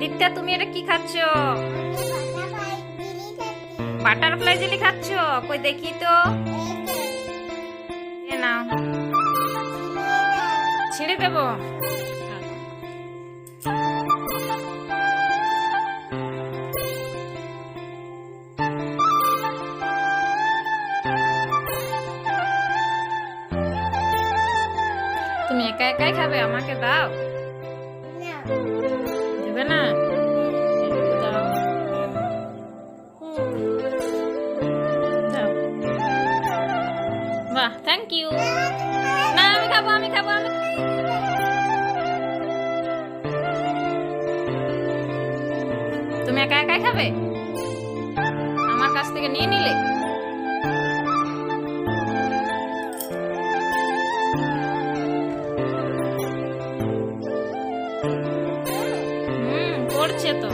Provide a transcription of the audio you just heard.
দীপ্তা তুমি এটা কি খাচ্ছ? বাটারফ্লাই জেলি খাচ্ছ? কই দেখি তো। নাও ছিঁড়ে দেবো। তুমি একা একাই খাবে আমাকে দাও। দেবে বাহ থ্যাংক ইউ না, আমি খাব আমি খাব, আমি তুমি একা একাই খাবে? আমার কাছ থেকে নিয়ে নিলে? হুম, করছে তো।